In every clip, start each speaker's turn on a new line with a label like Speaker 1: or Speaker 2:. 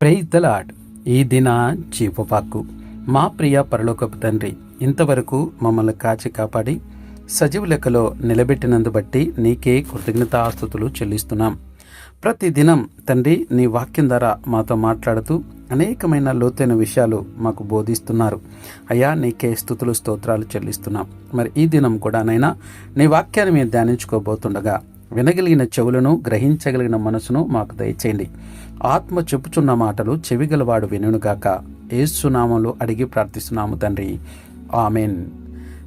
Speaker 1: Praise the lord ఈ దిన జీవవాక్కు మా ప్రియ పరలోకపు తండ్రి ఇంతవరకు మమ్మల్ని కాచి కాపాడి సజీవ లెక్కలో నిలబెట్టినందు బట్టి నీకే కృతజ్ఞతాస్తుతులు చెల్లిస్తున్నాం. ప్రతి దినం తండ్రి నీ వాక్యం ద్వారా మాతో మాట్లాడుతూ అనేకమైన లోతైన విషయాలు మాకు బోధిస్తున్నారు. అయ్యా నీకే స్థుతులు స్తోత్రాలు చెల్లిస్తున్నాం. మరి ఈ దినం కూడా నైనా నీ వాక్యాన్ని మేము ధ్యానించుకోబోతుండగా వినగలిగిన చెవులను గ్రహించగలిగిన మనసును మాకు దయచేయండి. ఆత్మ చెప్పుచున్న మాటలు చెవిగలవాడు వినుగాక ఏసునామంలో అడిగి ప్రార్థిస్తున్నాము తండ్రి. ఆమెన్.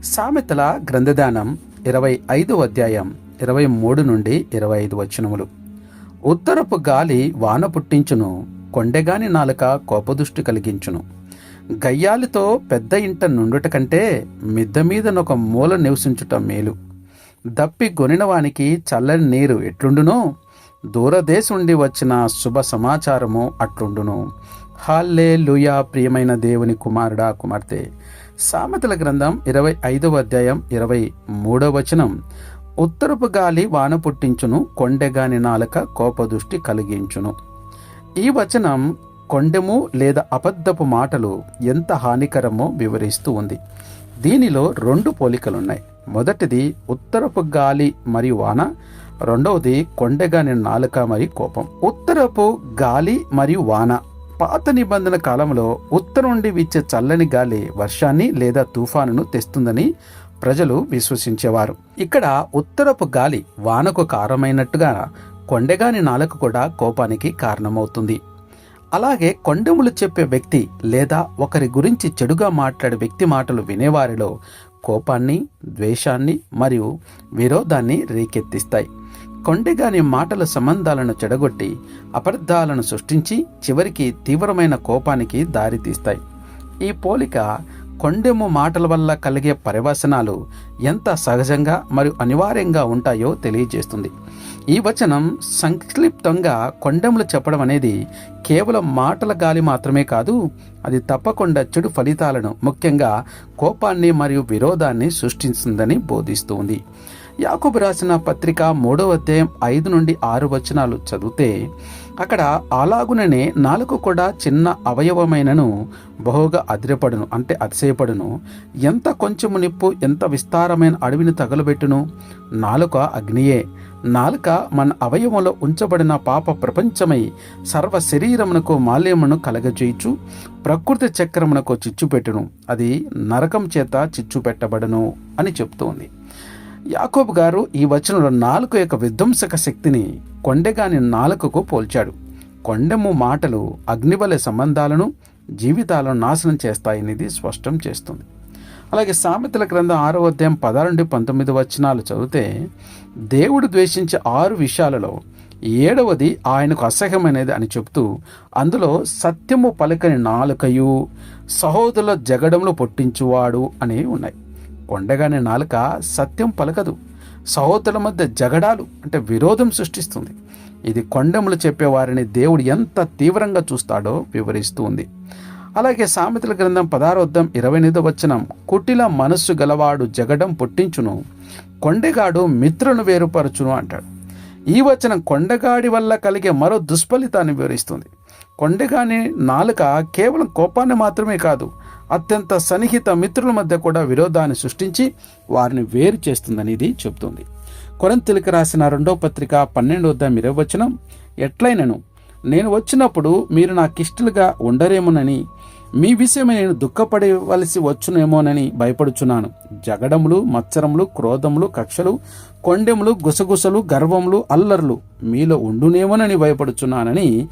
Speaker 1: సామెతల గ్రంథదానం ఇరవై ఐదు అధ్యాయం ఇరవై మూడు నుండి ఇరవై ఐదు వచనములు. ఉత్తరపు గాలి వాన పుట్టించును కొండెగాని నాలుక కోపదుష్టి కలిగించును. గయ్యాలితో పెద్ద ఇంట నుండుట కంటే మిద్ద మీదనొక మూల నివసించుట మేలు. దప్పి గొనినవానికి చల్లని నీరు ఎట్లుండునో? దూరదేశం నుండి వచ్చిన శుభ సమాచారము అట్లుండును. హాల్లే లూయా ప్రియమైన దేవుని కుమారుడా కుమార్తె. సామెతల గ్రంథం ఇరవై ఐదవ అధ్యాయం ఇరవై మూడవ వచనం. ఉత్తరపు గాలి వాన పుట్టించును కొండెగాని నాలుక కోపదృష్టి కలిగించును. ఈ వచనం కొండెము లేదా అబద్ధపు మాటలు ఎంత హానికరమో వివరిస్తూ ఉంది. దీనిలో రెండు పోలికలున్నాయి. మొదటిది ఉత్తరపు గాలి మరియు వాన రెండవది కొండగాని నాలుక మరియు కోపం. ఉత్తరపు గాలి మరియు వాన. పాత నిబంధన కాలంలో ఉత్తరం నుండి వీచే చల్లని గాలి వర్షాన్ని లేదా తుఫానును తెస్తుందని ప్రజలు విశ్వసించేవారు. ఇక్కడ ఉత్తరపు గాలి వానకు కారణమైనట్టుగా కొండగాని నాలుక కూడా కోపానికి కారణమవుతుంది. అలాగే కొండములు చెప్పే వ్యక్తి లేదా ఒకరి గురించి చెడుగా మాట్లాడే వ్యక్తి మాటలు వినేవారిలో కోపాన్ని ద్వేషాన్ని మరియు విరోధాన్ని రేకెత్తిస్తాయి. కొండెగాని మాటల సంబంధాలను చెడగొట్టి అబద్ధాలను సృష్టించి చివరికి తీవ్రమైన కోపానికి దారితీస్తాయి. ఈ పోలిక కొండెము మాటల వల్ల కలిగే పర్యవసనాలు ఎంత సహజంగా మరియు అనివార్యంగా ఉంటాయో తెలియజేస్తుంది. ఈ వచనం సంక్షిప్తంగా కొండెములు చెప్పడం అనేది కేవలం మాటల గాలి మాత్రమే కాదు అది తప్పకుండా చెడు ఫలితాలను ముఖ్యంగా కోపాన్ని మరియు విరోధాన్ని సృష్టిస్తుందని బోధిస్తుంది. యాకోబు రాసిన పత్రిక మూడవ అధ్యాయం ఐదు నుండి ఆరు వచనాలు చదివితే అక్కడ అలాగుననే నాలుగు కూడా చిన్న అవయవమైనను బహుగా అదిరపడును అంటే అతిశయపడును. ఎంత కొంచెము నిప్పు ఎంత విస్తారమైన అడవిని తగలబెట్టును? నాలుక అగ్నియే. నాలుక మన అవయవంలో ఉంచబడిన పాప ప్రపంచమై సర్వ శరీరమునకు మాల్యమును కలగజేయచు ప్రకృతి చక్రమునకు చిచ్చు పెట్టును. అది నరకం చేత చిచ్చు పెట్టబడును అని చెప్తోంది. యాకోబు గారు ఈ వచనంలో నాలుక యొక్క విధ్వంసక శక్తిని కొండెగాని నాలుకకు పోల్చాడు. కొండెము మాటలు అగ్నివలె సంబంధాలను జీవితాలను నాశనం చేస్తాయనేది స్పష్టం చేస్తుంది. అలాగే సామెతల గ్రంథం ఆరో అధ్యాయం పదహారు నుండి పంతొమ్మిది వచనాలు చదివితే దేవుడు ద్వేషించే ఆరు విషయాలలో ఏడవది ఆయనకు అసహ్యమైనది అని చెబుతూ అందులో సత్యము పలకని నాలుకయు సహోదరుల జగడంలో పొట్టించువాడు అని ఉన్నాయి. కొండగానే నాలుక సత్యం పలకదు. సహోదరుల మధ్య జగడాలు అంటే విరోధం సృష్టిస్తుంది. ఇది కొండములు చెప్పేవారిని దేవుడు ఎంత తీవ్రంగా చూస్తాడో వివరిస్తూ ఉంది. అలాగే సామెతల గ్రంథం పదారోద్ధం ఇరవై ఎనిమిదో వచనం కుటిల మనస్సు గలవాడు జగడం పుట్టించును కొండెగాడు మిత్రును వేరుపరచును అంటాడు. ఈ వచనం కొండగాడి వల్ల కలిగే మరో దుష్ఫలితాన్ని వివరిస్తుంది. కొండగాని నాలుక కేవలం కోపాన్ని మాత్రమే కాదు అత్యంత సన్నిహిత మిత్రుల మధ్య కూడా విరోధాన్ని సృష్టించి వారిని వేరు చేస్తుందని ఇది చెబుతుంది. కొరంతిలికి రాసిన రెండో పత్రిక పన్నెండో వద్ద ఇరవచనం ఎట్లయినను? నేను వచ్చినప్పుడు మీరు నాకిష్టలుగా ఉండరేమోనని మీ విషయమై నేను దుఃఖపడవలసి వచ్చునేమోనని భయపడుచున్నాను. జగడములు మత్సరములు క్రోధములు కక్షలు కొండెములు గుసగుసలు గర్వములు అల్లర్లు మీలో ఉండునేమోనని భయపడుచున్నానని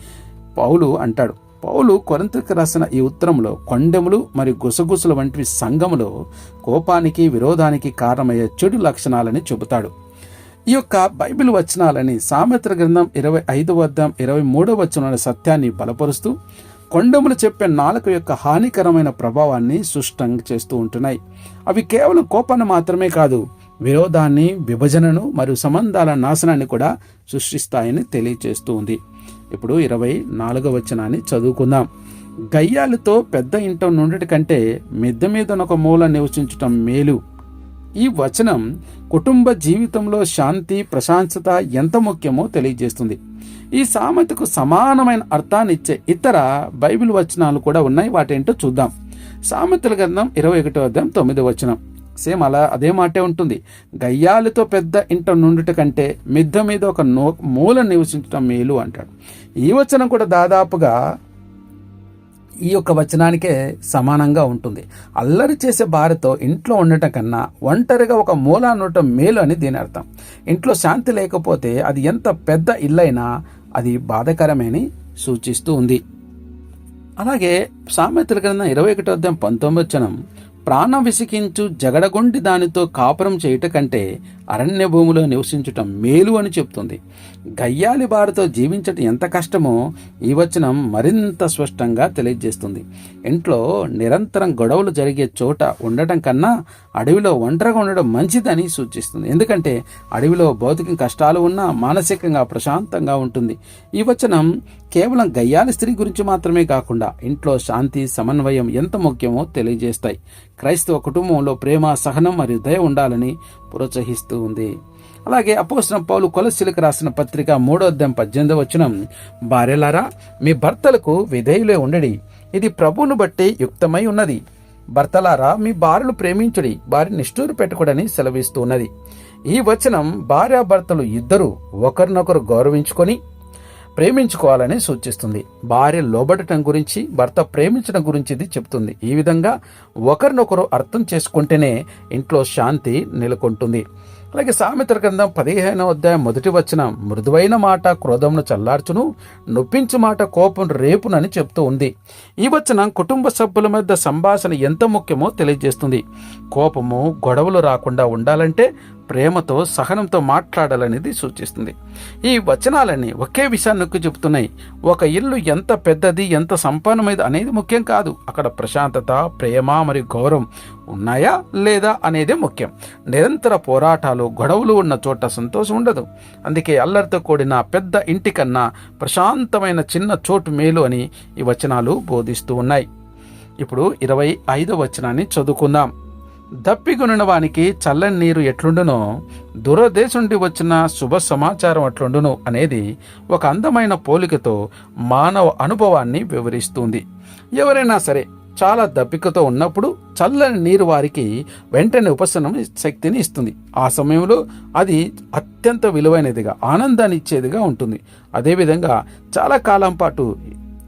Speaker 1: పౌలు అంటాడు. పౌలు కొరంతకు రాసిన ఈ ఉత్తరంలో కొండెములు మరియు గుసగుసలు వంటివి సంఘములో కోపానికి విరోధానికి కారణమయ్యే చెడు లక్షణాలని చెబుతాడు. ఈ యొక్క బైబిల్ వచనాలని సామెత్ర గ్రంథం ఇరవై ఐదు వద్ద ఇరవై మూడవ వచనాల సత్యాన్ని బలపరుస్తూ కొండములు చెప్పే నాలుక యొక్క హానికరమైన ప్రభావాన్ని సుష్టంగా చేస్తూ ఉంటున్నాయి. అవి కేవలం కోపాన్ని మాత్రమే కాదు విరోధాన్ని విభజనను మరియు సంబంధాల నాశనాన్ని కూడా సృష్టిస్తాయని తెలియజేస్తూ ఉంది. ఇప్పుడు ఇరవై నాలుగవ వచనాన్ని చదువుకుందాం. గయ్యాలతో పెద్ద ఇంట నుండి కంటే మిద్దె మీద ఒక మూల నివసించటం మేలు. ఈ వచనం కుటుంబ జీవితంలో శాంతి ప్రశాంతత ఎంత ముఖ్యమో తెలియజేస్తుంది. ఈ సామెతకు సమానమైన అర్థాన్ని ఇచ్చే ఇతర బైబిల్ వచనాలు కూడా ఉన్నాయి. వాటేంటో చూద్దాం. సామెతల గ్రంథం ఇరవై ఒకటో అధ్యాయం తొమ్మిది వచనం. సేమ్ అలా అదే మాటే ఉంటుంది. గయ్యాలతో పెద్ద ఇంట నుండుట కంటే మిద్ద మీద ఒక నో మూల నివసించడం మేలు అంటాడు. ఈ వచనం కూడా దాదాపుగా ఈ యొక్క వచనానికే సమానంగా ఉంటుంది. అల్లరి చేసే భార్యతో ఇంట్లో ఉండటం కన్నా ఒంటరిగా ఒక మూల ఉండటం మేలు అని దీని అర్థం. ఇంట్లో శాంతి లేకపోతే అది ఎంత పెద్ద ఇల్లైనా అది బాధకరమేని సూచిస్తూ ఉంది. అలాగే సామెతల గ్రంథం ఇరవై ఒకటో అధ్యాయం పంతొమ్మిది వచ్చనం ప్రాణం విసికించు జగడగొండి దానితో కాపురం చేయుట కంటే అరణ్య భూమిలో నివసించటం మేలు అని చెప్తుంది. గయ్యాలి బారితో జీవించటం ఎంత కష్టమో ఈ వచనం మరింత స్పష్టంగా తెలియజేస్తుంది. ఇంట్లో నిరంతరం గొడవలు జరిగే చోట ఉండటం కన్నా అడవిలో ఒంటరిగా ఉండడం మంచిదని సూచిస్తుంది. ఎందుకంటే అడవిలో భౌతిక కష్టాలు ఉన్నా మానసికంగా ప్రశాంతంగా ఉంటుంది. ఈ వచనం కేవలం గయ్యాలి స్త్రీ గురించి మాత్రమే కాకుండా ఇంట్లో శాంతి సమన్వయం ఎంత ముఖ్యమో తెలియజేస్తాయి. క్రైస్తవ కుటుంబంలో ప్రేమ సహనం మరియు దయ ఉండాలని ప్రోత్సహిస్తూ ఉంది. అలాగే అపోసిన పౌలు కొలసిలకు రాసిన పత్రిక మూడో అధ్యాయం పద్దెనిమిది వచ్చిన భార్యలారా మీ భర్తలకు విధేయులే ఉండడి. ఇది ప్రభువును బట్టి యుక్తమై ఉన్నది. భర్తలారా మీ భార్యలు ప్రేమించుడి భార్య నిష్ఠూరు పెట్టకూడని సెలవిస్తూ ఉన్నది. ఈ వచనం భార్యాభర్తలు ఇద్దరు ఒకరినొకరు గౌరవించుకొని ప్రేమించుకోవాలని సూచిస్తుంది. భార్య లోబడటం గురించి భర్త ప్రేమించడం గురించి ఇది చెప్తుంది. ఈ విధంగా ఒకరినొకరు అర్థం చేసుకుంటేనే ఇంట్లో శాంతి నెలకొంటుంది. అలాగే సామెతల గ్రంథం పదిహేనవ అధ్యాయం మొదటి వచ్చిన మృదువైన మాట క్రోధమును చల్లార్చును నొప్పించు మాట కోపం రేపునని చెప్తూ ఉంది. ఈ వచనం కుటుంబ సభ్యుల మధ్య సంభాషణ ఎంత ముఖ్యమో తెలియజేస్తుంది. కోపము గొడవలు రాకుండా ఉండాలంటే ప్రేమతో సహనంతో మాట్లాడాలనేది సూచిస్తుంది. ఈ వచనాలన్నీ ఒకే విషయాన్ని నొక్కి చెబుతున్నాయి. ఒక ఇల్లు ఎంత పెద్దది ఎంత సంపన్నమైనది అనేది ముఖ్యం కాదు. అక్కడ ప్రశాంతత ప్రేమ మరియు గౌరవం ఉన్నాయా లేదా అనేదే ముఖ్యం. నిరంతర పోరాటాలు గొడవలు ఉన్న చోట సంతోషం ఉండదు. అందుకే అల్లరితో కూడిన పెద్ద ఇంటి కన్నా ప్రశాంతమైన చిన్న చోటు మేలు అని ఈ వచనాలు బోధిస్తూ ఉన్నాయి. ఇప్పుడు ఇరవై ఐదో వచనాన్ని చదువుకుందాం. దప్పికొనినవానికి చల్లని నీరు ఎట్లుండునో దురదేశుండి వచ్చిన శుభ సమాచారం అట్లుండును అనేది ఒక అందమైన పోలికతో మానవ అనుభవాన్ని వివరిస్తుంది. ఎవరైనా సరే చాలా దప్పికతో ఉన్నప్పుడు చల్లని నీరు వారికి వెంటనే ఉపశమనం శక్తిని ఇస్తుంది. ఆ సమయంలో అది అత్యంత విలువైనదిగా ఆనందాన్ని ఇచ్చేదిగా ఉంటుంది. అదేవిధంగా చాలా కాలం పాటు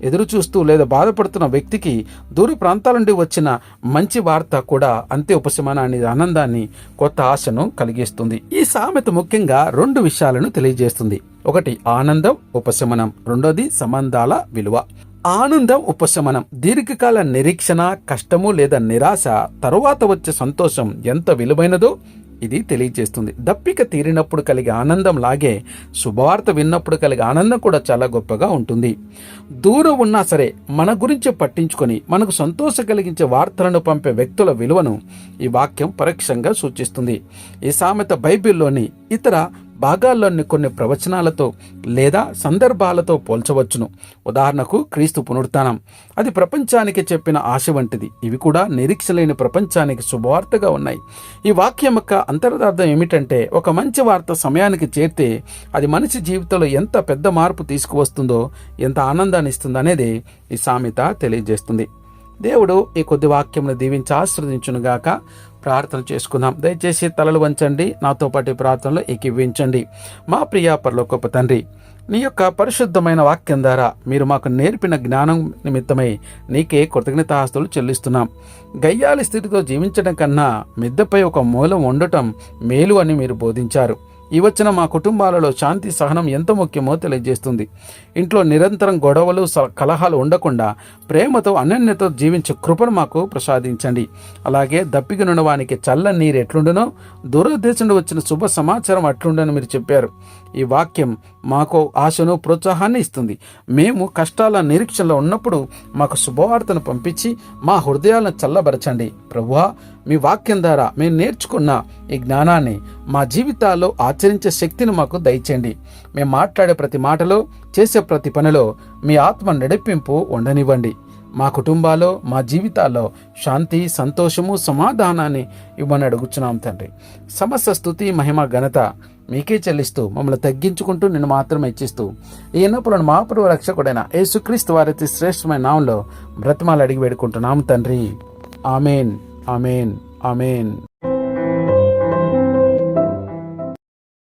Speaker 1: ఎదురుచూస్తూ లేదా బాధపడుతున్న వ్యక్తికి దూర ప్రాంతాల నుండి వచ్చిన మంచి వార్త కూడా అంతే ఉపశమనాన్ని ఆనందాన్ని కొత్త ఆశను కలిగిస్తుంది. ఈ సామెత ముఖ్యంగా రెండు విషయాలను తెలియజేస్తుంది. ఒకటి ఆనందం ఉపశమనం. రెండోది సంబంధాల విలువ. ఆనందం ఉపశమనం. దీర్ఘకాల నిరీక్షణ కష్టము లేదా నిరాశ తరువాత వచ్చే సంతోషం ఎంత విలువైనదో ఇది తెలియజేస్తుంది. దప్పిక తీరినప్పుడు కలిగే ఆనందం లాగే శుభవార్త విన్నప్పుడు కలిగే ఆనందం కూడా చాలా గొప్పగా ఉంటుంది. దూరం ఉన్నా సరే మన గురించి పట్టించుకొని మనకు సంతోషం కలిగించే వార్తలను పంపే వ్యక్తుల విలువను ఈ వాక్యం పరోక్షంగా సూచిస్తుంది. ఈ సామెత బైబిల్లోని ఇతర భాగాల్లోని కొన్ని ప్రవచనాలతో లేదా సందర్భాలతో పోల్చవచ్చును. ఉదాహరణకు క్రీస్తు పునరుత్నం. అది ప్రపంచానికి చెప్పిన ఆశ వంటిది. ఇవి కూడా నిరీక్షలేని ప్రపంచానికి శుభవార్తగా ఉన్నాయి. ఈ వాక్యం యొక్క అంతర్దార్థం ఏమిటంటే ఒక మంచి వార్త సమయానికి చేరితే అది మనిషి జీవితంలో ఎంత పెద్ద మార్పు తీసుకువస్తుందో ఎంత ఆనందాన్ని ఇస్తుందో అనేది ఈ సామెత తెలియజేస్తుంది. దేవుడు ఈ కొద్ది వాక్యమును దీవించి ఆశ్రదించునుగాక ప్రార్థన చేసుకుందాం. దయచేసి తలలు వంచండి. నాతో పాటు ప్రార్థనలో ఏకీవించండి మా ప్రియా పరలోకొప్ప తండ్రి నీ యొక్క పరిశుద్ధమైన వాక్యం ద్వారా మీరు మాకు నేర్పిన జ్ఞానం నిమిత్తమై నీకే కృతజ్ఞతాస్తులు చెల్లిస్తున్నాం. గయ్యాలి స్థితితో జీవించడం కన్నా మిద్దపై ఒక మూలం ఉండటం మేలు అని మీరు బోధించారు. ఈ వచ్చిన మా కుటుంబాలలో శాంతి సహనం ఎంత ముఖ్యమో తెలియజేస్తుంది. ఇంట్లో నిరంతరం గొడవలు కలహాలు ఉండకుండా ప్రేమతో అనన్యతో జీవించే కృపను మాకు ప్రసాదించండి. అలాగే దప్పిగనున్న వానికి చల్ల నీరు ఎట్లుండునో దూరదేశంలో వచ్చిన శుభ సమాచారం అట్లుండని మీరు చెప్పారు. ఈ వాక్యం మాకు ఆశను ప్రోత్సాహాన్ని ఇస్తుంది. మేము కష్టాల నిరీక్షణలో ఉన్నప్పుడు మాకు శుభవార్తను పంపించి మా హృదయాలను చల్లబరచండి. ప్రభువా మీ వాక్యం ద్వారా మేము నేర్చుకున్న ఈ జ్ఞానాన్ని మా జీవితాల్లో ఆచరించే శక్తిని మాకు దయచేయండి. మేము మాట్లాడే ప్రతి మాటలో చేసే ప్రతి పనిలో మీ ఆత్మ నడిపింపు ఉండనివ్వండి. మా కుటుంబాల్లో మా జీవితాల్లో శాంతి సంతోషము సమాధానాన్ని ఇవ్వని అడుగుచున్నాం తండ్రి. సమస్త స్థుతి మహిమ ఘనత మీకే చెల్లిస్తూ మమ్మల్ని తగ్గించుకుంటూ నిన్ను మాత్రమే ఇచ్చిస్తూ ఈ ఎన్నప్పులను మా ప్రభు రక్షకుడైన యేసుక్రీస్తు వారి శ్రేష్టమైన నామంలో బ్రతమాలు అడిగి వేడుకుంటున్నాం తండ్రి. Amen amen amen.